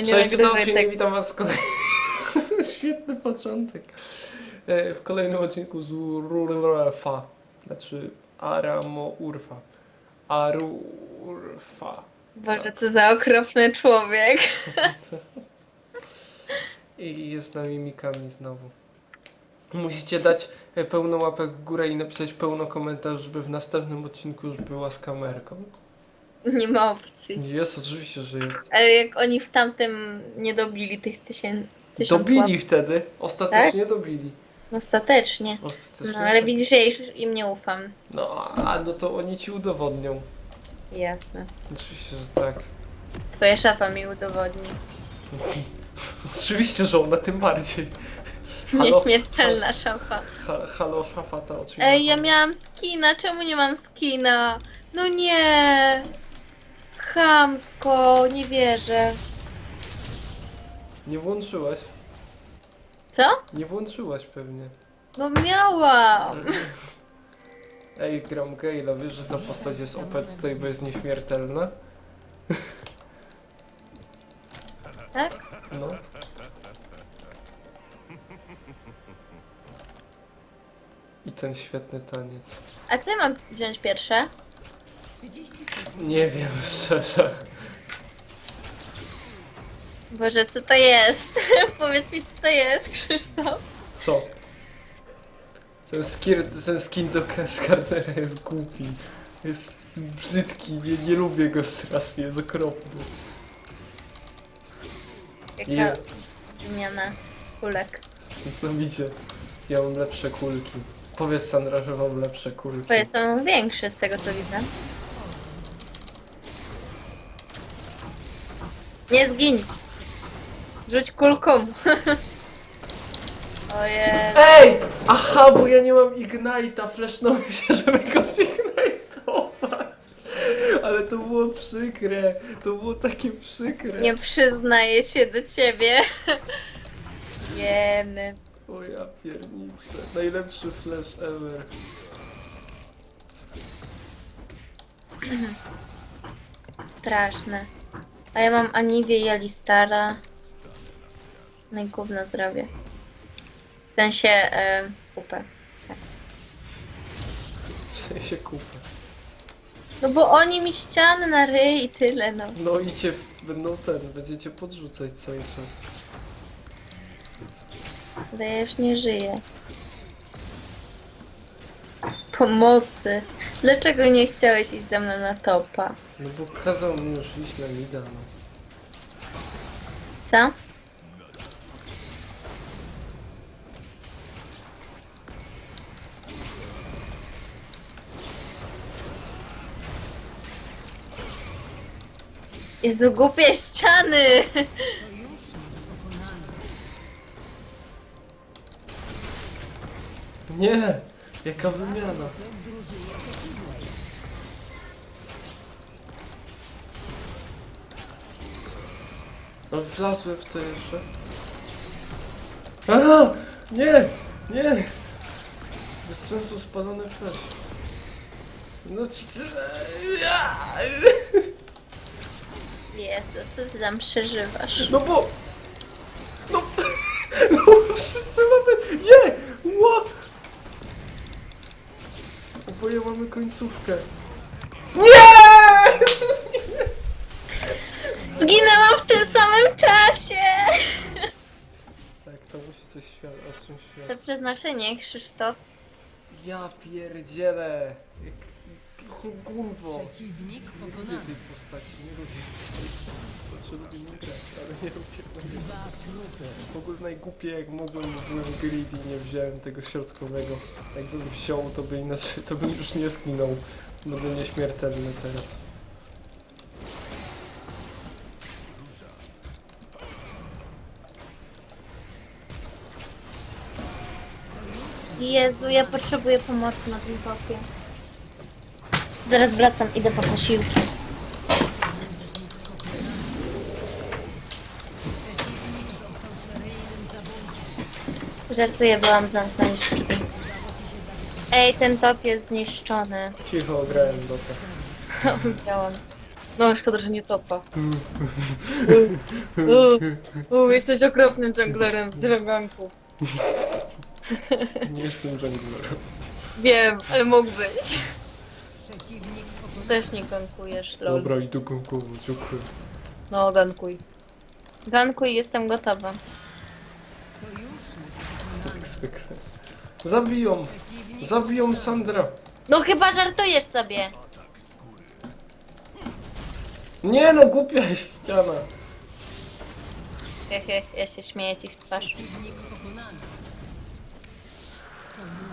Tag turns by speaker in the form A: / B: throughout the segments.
A: nie
B: Cześć, witam
A: nagrywaj
B: się,
A: tak.
B: witam was w kolejnym... Świetny początek. E, W kolejnym odcinku z Urfa. Znaczy Aramo Urfa. Arurfa.
A: Boże, co za okropny człowiek.
B: I jest z nami Mikami znowu. Musicie dać e, pełno łapek w górę i napisać pełno komentarzy, żeby w następnym odcinku już była z kamerką.
A: Nie ma opcji.
B: Jest, oczywiście, że jest.
A: Ale jak oni w tamtym nie dobili tych tysięcy. tysiąc
B: Dobili
A: łap-
B: wtedy. Ostatecznie dobili.
A: Ostatecznie.
B: Ostatecznie.
A: No ale widzisz, ja już im nie ufam.
B: No, a no to oni ci udowodnią.
A: Jasne.
B: Oczywiście, że tak.
A: Twoja szafa mi udowodni.
B: Oczywiście, że ona tym bardziej. Halo?
A: Nieśmiertelna szafa.
B: Ha, halo, szafata oczywiście.
A: Ej, ja miałam skina, czemu nie mam skina? No nie! Chamsko, nie wierzę.
B: Nie włączyłaś.
A: Co?
B: Nie włączyłaś pewnie.
A: No miałam.
B: Ej, gram Gale'a, wiesz, że ta postać jest OP tutaj, bo jest nieśmiertelna?
A: Tak?
B: No. I ten świetny taniec.
A: A ty mam wziąć pierwsze?
B: Nie wiem, szczerze.
A: Boże, co to jest? Powiedz mi, co to jest, Krzysztof.
B: Co? Ten skin, ten skin do Skarnera jest głupi. Jest brzydki, nie, nie lubię go strasznie, jest okropny.
A: Jaka
B: Nie.
A: wymiana kulek.
B: No widzicie, ja mam lepsze kulki. Powiedz Sandra, że mam lepsze kulki.
A: Twoje są większe z tego, co widzę. Nie zgiń! Rzuć kulką! Ojej.
B: Ej! Aha, bo ja nie mam Ignite'a, flashnąłem się, żeby go zignite'ować. Ale to było przykre, to było takie przykre.
A: Nie przyznaję się do ciebie. Jeny.
B: O ja pierniczę, najlepszy flash ever.
A: Straszne. A ja mam Aniwię i Alistara. No i gówno zrobię. W sensie e, upę.
B: W sensie kupę.
A: No bo oni mi ściany na ryj i tyle, no.
B: No i cię będą ten, będziecie podrzucać cały czas.
A: Ale ja już nie żyję. Pomocy. Dlaczego nie chciałeś iść ze mną na topa?
B: No bo kazał mi już iść na mida, no.
A: Co? Jezu, głupie ściany!
B: Nie! Jaka wymiana? No wlazłem w to jeszcze. Aha! Nie! Nie! Bez sensu spalony flash. No ci...
A: Jezu, co ty tam przeżywasz?
B: No bo... No... No wszyscy mamy... Nie! Ła! Oboje mamy końcówkę. Nie!
A: Zginęłam w tym samym czasie!
B: Tak, to musi coś świat- o czymś
A: To
B: świadczyć.
A: przeznaczenie, Krzysztof.
B: Ja pierdzielę! Jak gumbo!
C: Przeciwnik
B: Nie lubię
C: pokonany.
B: tej postaci, nie lubię. Znaczy lubię nim grać, ale nie lubię tego. W ogóle najgłupiej jak mogłem, bo byłem greedy i nie wziąłem tego środkowego. Jakbym wziął, to by inaczej, to bym już nie zginął. Będę nieśmiertelny teraz.
A: Jezu, ja potrzebuję pomocy na tym topie. Zaraz wracam, idę po posiłki. Żartuję, byłam zamknąć drzwi. Ej, ten top jest zniszczony.
B: Cicho, grałem do tego.
A: Widziałam. No, szkoda, że nie topa. U, u, jesteś okropnym junglerem z Reganku.
B: Nie jestem junglerem.
A: Wiem, ale mógłbyś. Też nie gankujesz, lol.
B: Dobra, idę gankować, okej.
A: No, gankuj. Gankuj, jestem gotowa.
B: Jak zwykle. Zabiją! Zabiją Sandra!
A: No chyba żartujesz sobie.
B: Nie no, głupia ściana!
A: Hehe, ja się śmieję ci w twarz.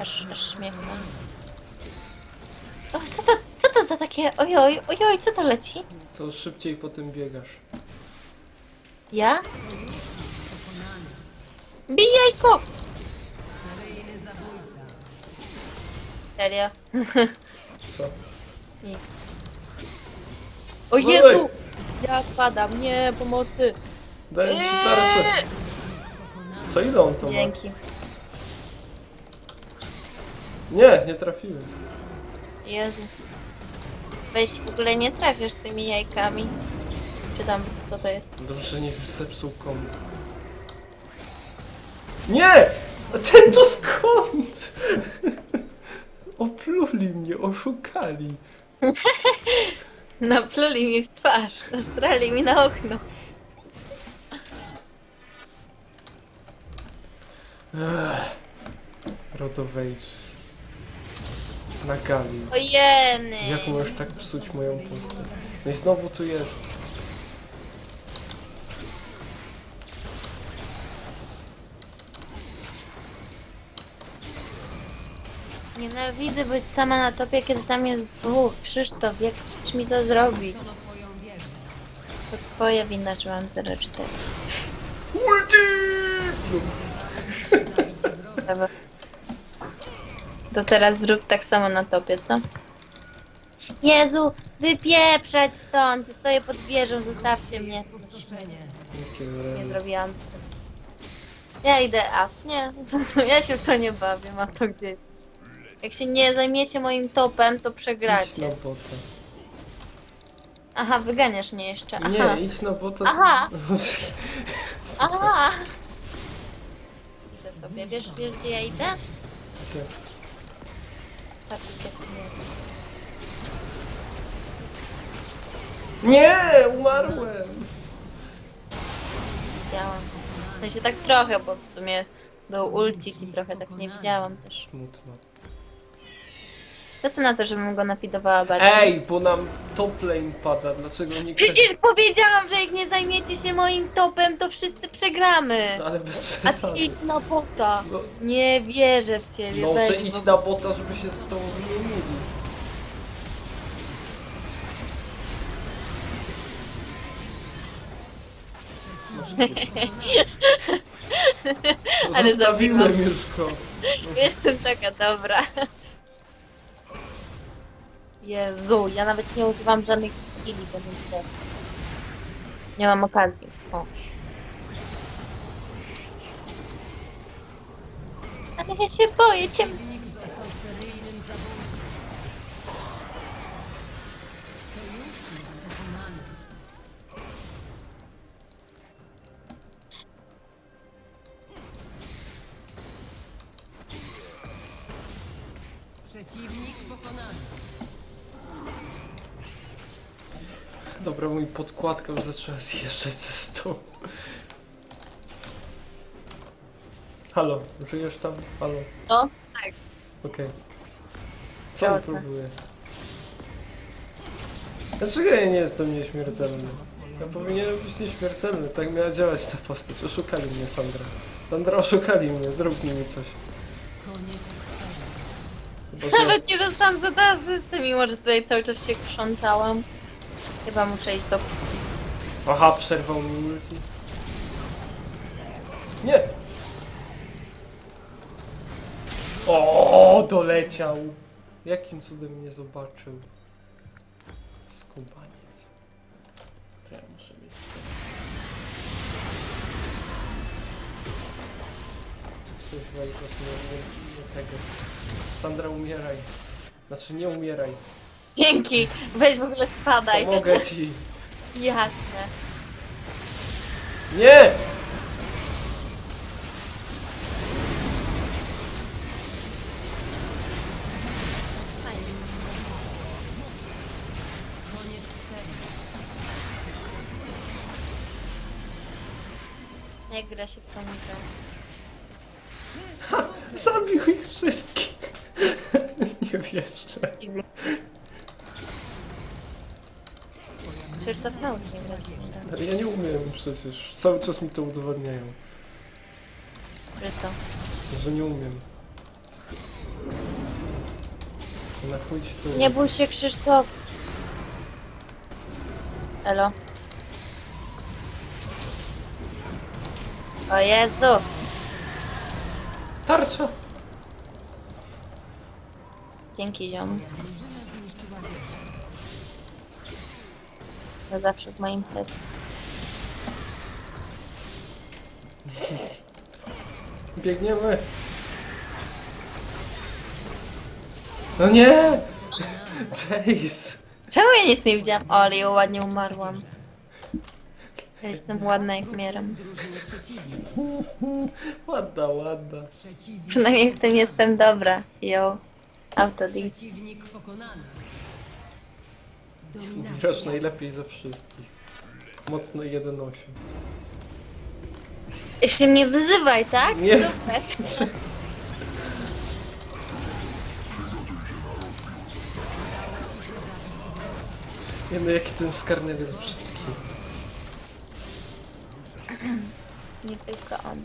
A: Aż, aż mam. O, co to, co to za takie, ojoj, ojoj, co to leci?
B: To szybciej po tym biegasz.
A: Ja? Bij jajko! Serio?
B: Co?
A: Nic. O! Jezu! Ja spadam, nie, pomocy!
B: Daję ci tarczę. Co ile on to ma?
A: Dzięki.
B: Nie, nie trafiłem.
A: Jezu. Weź w ogóle nie trafisz tymi jajkami. Czy tam, co to jest?
B: Dobrze, nie zepsuł komu. Nie! A ten to skąd? Opluli mnie, oszukali.
A: Napluli mi w twarz, nastrali mi na okno.
B: Rod of Ages. Na gali.
A: Ojeny!
B: Jak możesz tak psuć moją postać? No i znowu tu jest.
A: Nienawidzę być sama na topie, kiedy tam jest dwóch. Krzysztof, jak chcesz mi to zrobić? To twoja wina, że mam 0,4.
B: Ulti!
A: Dobra. To teraz zrób tak samo na topie, co? Jezu, wypieprzać stąd! Stoję pod wieżą, zostawcie mnie. Nie zrobiłam. Ja idę a Nie, ja się w to nie bawię, mam to gdzieś. Jak się nie zajmiecie moim topem, to
B: Idź
A: przegracie.
B: na bota.
A: Aha, wyganiasz mnie jeszcze. Aha.
B: Nie, idź na bota.
A: Aha.
B: Super.
A: Aha! Idę sobie. Wiesz, wiesz gdzie ja idę?
B: Gdzie? Nie, umarłem.
A: Widziałam. W sensie tak trochę, bo w sumie był ulcik i trochę tak nie widziałam też.
B: Smutno.
A: Co ty na to, żebym go napidowała bardziej?
B: Ej, bo nam top lane pada. Dlaczego nikt
A: Przecież powiedziałam, że jak nie zajmiecie się moim topem, to wszyscy przegramy!
B: tak... Ale bez
A: A ty
B: przesady.
A: idź na bota!
B: No,
A: Nie wierzę w ciebie,
B: no
A: weź
B: że idź
A: w
B: na bota, żeby się z tobą wymienili.
A: Ale
B: Zostawiłem już go.
A: Jestem taka dobra. Jezu, ja nawet nie używam żadnych skilli, nie chcę. Nie mam okazji. O. Ale ja się boję cię.
B: Mój podkładka już zaczęła zjeżdżać ze stołu. Halo, żyjesz tam? Halo,
A: No,
B: okej. Co on
A: Jasne.
B: próbuje? Dlaczego ja nie jestem nieśmiertelny? Ja powinienem być nieśmiertelny, tak miała działać ta postać. Oszukali mnie, Sandra. Sandra, oszukali mnie, zrób z nimi coś. Chyba, że...
A: nawet nie dostałam za asysty, mimo że tutaj cały czas się krzątałam. Chyba muszę iść do...
B: Aha, przerwał mi multi. Nie! O, doleciał! Jakim cudem mnie zobaczył? Skubaniec. Ja muszę mieć. Coś Wajkos nie, nie tego. Sandra, umieraj. Znaczy, nie umieraj.
A: Dzięki. Weź w ogóle spadaj.
B: Pomogę ci.
A: Jasne.
B: Nie!
C: Serii.
A: Jak gra się w tą grę? Przecież.
B: Cały czas mi to udowadniają,
A: Że co?
B: że nie umiem. Na chuj ci to...
A: Nie bój się Krzysztof. Elo. O Jezu!
B: Tarcza!
A: Dzięki ziom. To zawsze w moim sercu.
B: Biegniemy! No nie! Chase!
A: Czemu ja nic nie widziałam? O, ale ja ładnie umarłam. Ja jestem ładna jak mieram.
B: Ładna, ładna.
A: Przynajmniej w tym jestem dobra. Yo. Autodil.
C: Przeciwnik pokonany. Dominacja.
B: Grasz najlepiej ze wszystkich. Mocno 1-8.
A: Jeszcze mnie wyzywaj, tak?
B: Nie.
A: Super.
B: Nie no, jaki ten skarner jest brzydki.
A: Nie tylko on.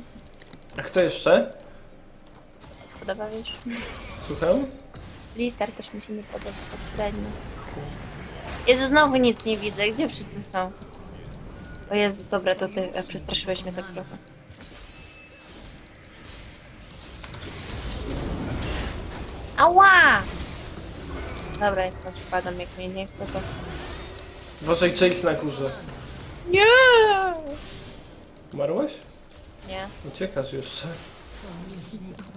B: A kto jeszcze?
A: Podoba wiesz?
B: Słucham?
A: Listar też mi się nie podoba, tak średnio. Jezu, znowu nic nie widzę. Gdzie wszyscy są? O Jezu, dobra, to ty e, przestraszyłeś mnie tak trochę. Ała! Dobra, jak to przypadam, jak mnie nie chce, to...
B: Uważaj, Chase na górze.
A: Nie!
B: Umarłaś?
A: Nie,
B: Uciekasz jeszcze.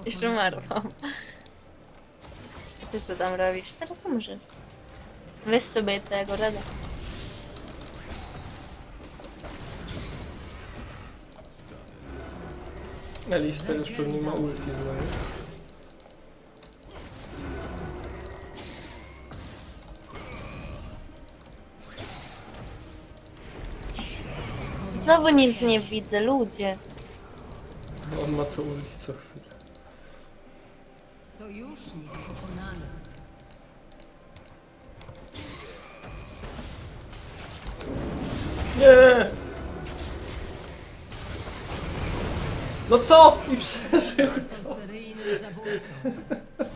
A: jeszcze umarłam. Ty co tam robisz? Teraz umrze. Weź sobie tego reda.
B: Alistair już pewnie ma ulti znowu.
A: Znowu nic nie widzę, ludzie.
B: On ma to ulti co chwilę.
C: Sojusznik pokonany.
B: Nie! No co? I przeżył to.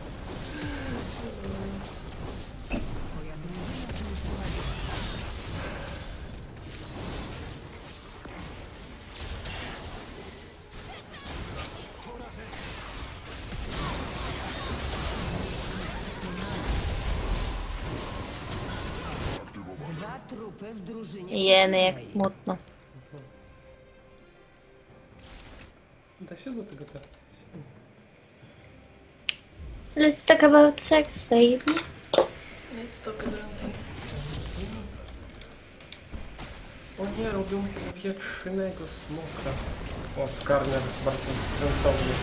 A: Jeny, jak smutno.
B: Da się do tego trafić.
A: Let's talk about sex, baby.
B: Nic to O nie, robią powietrznego smoka. O, skarner bardzo sensowny.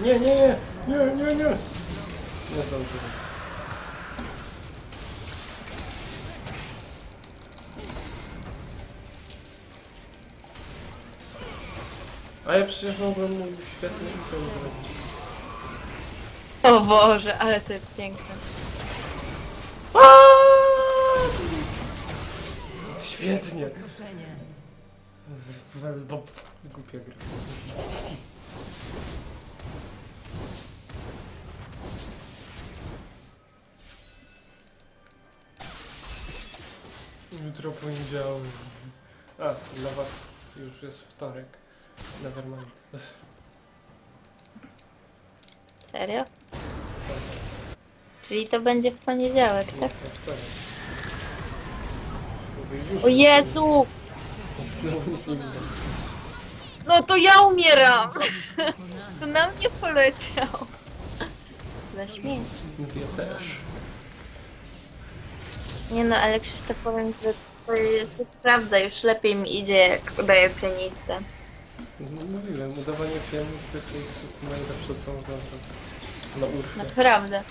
B: Nie, nie, nie, nie, nie, nie. Nie zdążyłem. A ja przecież mogłem mój świetny item zrobić.
A: O Boże, ale to jest piękne.
B: Świetnie. Bo głupia gra. Jutro poniedziałek. A, dla was już jest wtorek. Nevermind.
A: Serio? Czyli to będzie w poniedziałek,
B: Nie,
A: tak?
B: we wtorek. Mówię, już
A: O Jezu!
B: Znowu nic nie widzę.
A: No to ja umieram! To na mnie poleciał. Za śmiech.
B: No Ja też.
A: Nie no, ale Krzysztof powiem, że to jest prawda, już lepiej mi idzie jak udaję pianistę.
B: No, mówiłem, udawanie pianisty to jest najlepsze co można zrobić. Na urfie.
A: Naprawdę.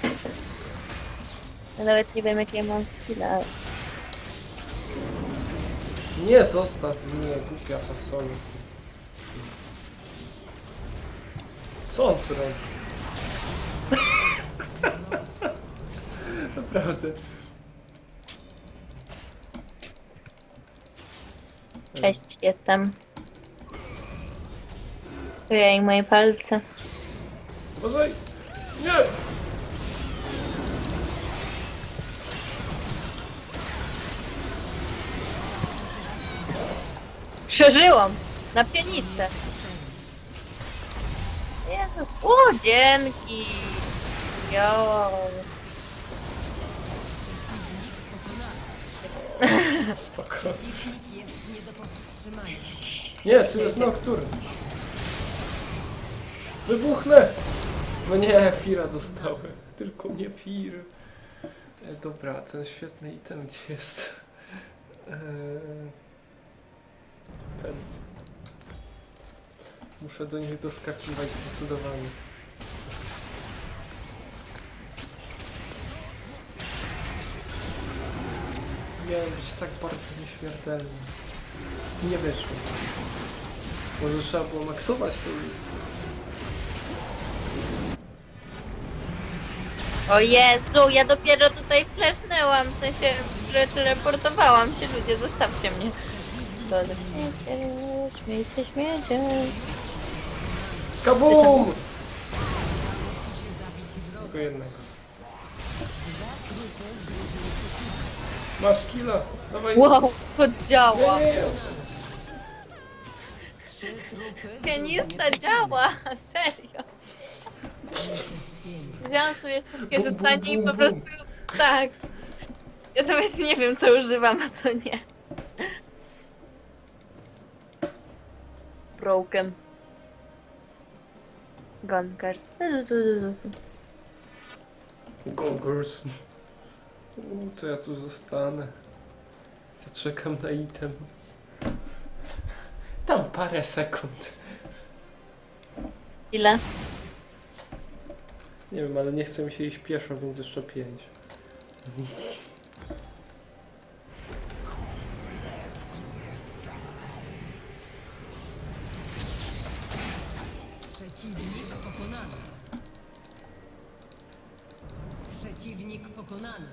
A: Ja nawet nie wiem jakie mam chwile, ale...
B: Nie, zostaw mnie, głupia fasola. Co on tu robi? Naprawdę.
A: Cześć, jestem. Ojej, moje palce.
B: Uważaj! Nie!
A: Przeżyłam! Na pianistę. Jezu. O, dzięki! Jo.
B: Spoko.
C: Nie
B: tu jest nokturn. Wybuchnę! No nie, Fira dostałem. Tylko nie Fir. E, dobra, ten świetny item gdzie jest? E, ten. Muszę do nich doskakiwać zdecydowanie. Miałem być tak bardzo nieśmiertelny. Nie wyszło. Może trzeba było maksować to.
A: O Jezu, ja dopiero tutaj flesznęłam, w sensie, że teleportowałam się, ludzie, zostawcie mnie. Za śmiecie, śmiecie, śmiecie.
B: Kabum! Tylko jednego. Masz killa, dawaj.
A: Wow,
C: trupy w
A: Pianista działa, serio. Wziąłam sobie szybkie
B: Bum, bum,
A: rzucanie i
B: bum,
A: po
B: bum.
A: prostu tak. Ja nawet nie wiem co używam, a co nie. Broken. Gunkers.
B: Gogurs. U, to ja tu zostanę. Zaczekam na item. Tam parę sekund.
A: Ile?
B: Nie wiem, ale nie chcę mi się iść pieszo, więc jeszcze pięć.
C: Przeciwnik pokonany. Przeciwnik pokonany.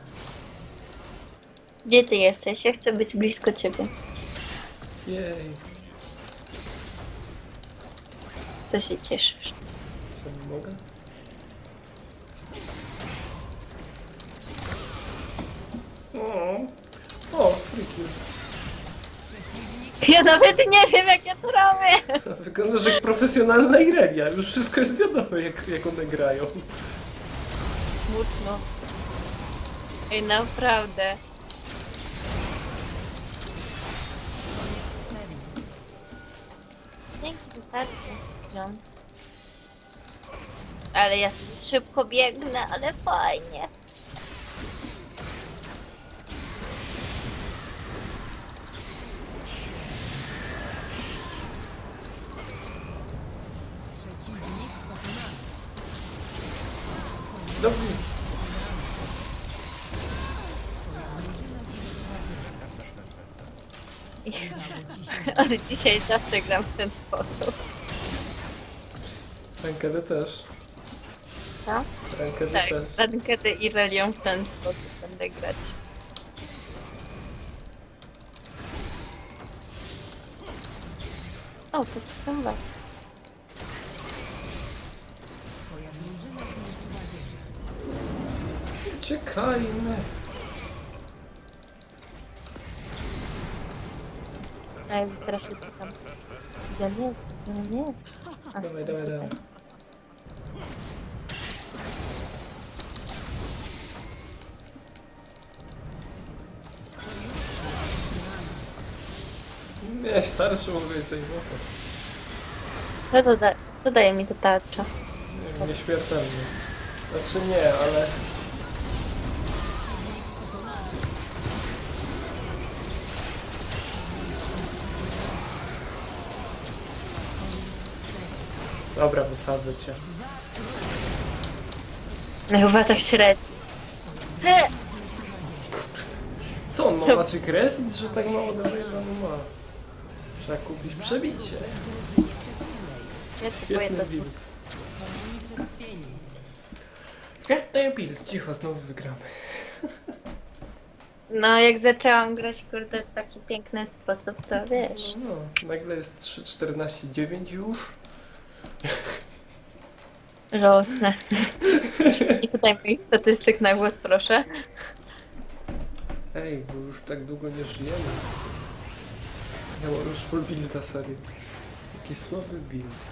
A: Gdzie ty jesteś? Ja chcę być blisko ciebie.
B: Jej,
A: Co się cieszysz?
B: co nie mogę? O, o, friki.
A: Ja nawet nie wiem jak ja to robię.
B: Wyglądasz jak profesjonalna Irelia. Już wszystko jest wiadomo, jak, jak one grają.
A: Smutno. Ej, naprawdę. Dzięki, wystarczy. John. Ale ja szybko biegnę, ale fajnie. Od dzisiaj zawsze gram w ten sposób.
B: Rankedy też.
A: Co?
B: Rankedy
A: Tak,
B: też.
A: rankedy i relią w ten sposób będę grać. O, to
C: zniszczyła wieżę.
B: Uciekajmy.
A: A ja teraz się pytam. Gdzie on jest? Gdzie on jest? A,
B: Dawaj, dawaj, dawaj. Nie, starszy mogę zajmować.
A: Co to da... Co daje mi ta tarcza?
B: Nie nieśmiertelny. Znaczy nie, ale... Dobra, wysadzę cię.
A: No chyba tak średnio. He!
B: Co on ma?
A: Co?
B: Macie kres, że tak mało dalej no ma? Trzeba kupić przebicie.
A: Ja kupuję
B: Świetny
A: to.
B: build. Świetny build. Cicho, znowu wygramy.
A: No jak zaczęłam grać kurde w taki piękny sposób, to wiesz.
B: No, nagle jest 3, 14, 9 już.
A: Żałosne. I tutaj moich statystyk na głos proszę.
B: Ej, bo już tak długo nie żyjemy. Ja mam już full builda serio. Jaki słaby build.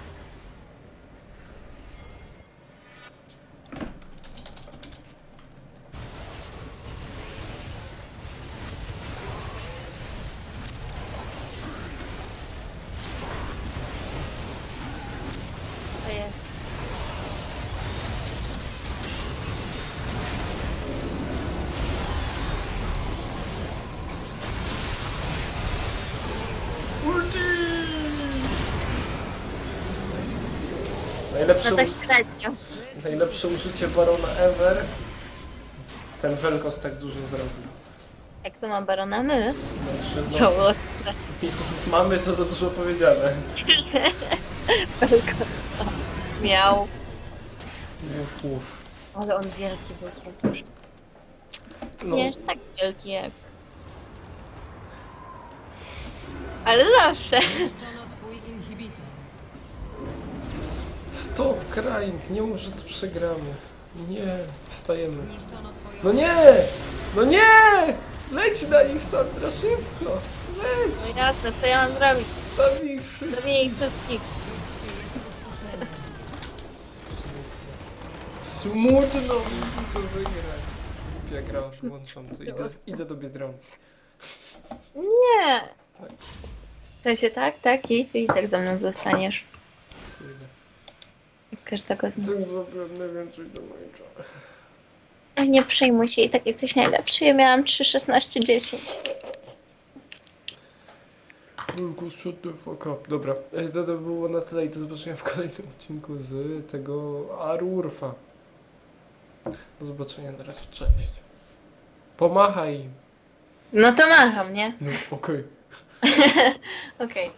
B: Najlepsze,
A: No tak średnio.
B: najlepsze użycie Barona ever. Ten Velkos tak dużo zrobił.
A: Jak to ma barona my?
B: Znaczy, no,
A: Żałosne.
B: mamy to za dużo powiedziane.
A: Tylko miał.
B: Uf, uf.
A: Ale on wielki był przecież.
B: No,
A: Nie jest tak wielki jak. Ale zawsze.
B: Stop, Krain, nie mów, że to przegramy. Nie, wstajemy. No nie! No nie! Leć na nich, Sandra, szybko! Leć!
A: No jasne, co ja mam zrobić?
B: Zabij wszystkich!
A: Zrobię ich wszystkich.
B: Smutno! Smutno mi to wygrać. Ja gra, włączam to. Idę, idę do Biedronki.
A: Nie. W sensie tak, tak, idź i tak ze mną zostaniesz.
B: Idę.
A: Każdego dnia.
B: Tak zapewne więcej do mojej czary.
A: Oj, nie przejmuj się, i tak jesteś najlepszy. Ja miałam 3, 16, 10.
B: Wilku, shut the fuck up. Dobra, e, to, to było na tyle i do zobaczenia w kolejnym odcinku z tego Arurfa. Do zobaczenia na razie, cześć. Pomachaj.
A: No to macham, nie?
B: No, okej.
A: Okej.